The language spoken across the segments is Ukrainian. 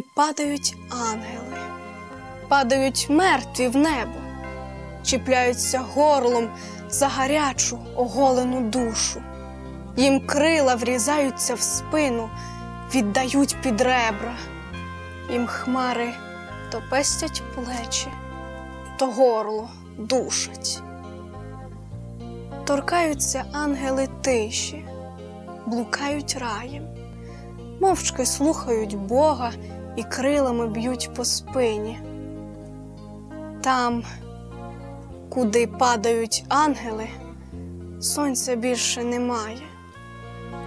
Падають ангели, падають мертві в небо, чіпляються горлом за гарячу оголену душу. Їм крила врізаються в спину, віддають під ребра. Їм хмари то пестять плечі, то горло душать. Торкаються ангели тиші, блукають раєм, мовчки слухають Бога і крилами б'ють по спині. Там, куди падають ангели, сонця більше немає.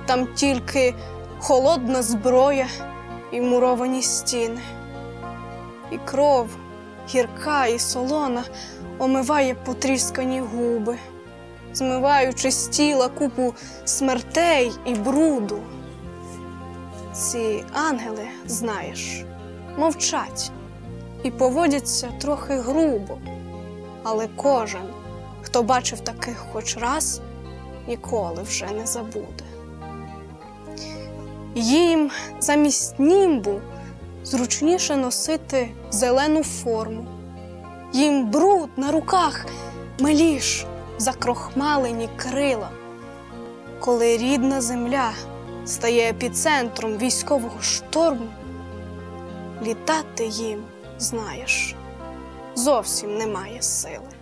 Там тільки холодна зброя і муровані стіни. І кров гірка і солона омиває потріскані губи, змиваючи з тіла купу смертей і бруду. Ці ангели, знаєш, мовчать і поводяться трохи грубо, але кожен, хто бачив таких хоч раз, ніколи вже не забуде. Їм замість німбу зручніше носити зелену форму. Їм бруд на руках миліш закрохмалені крила. Коли рідна земля стає епіцентром військового шторму, літати їм, знаєш, зовсім немає сили.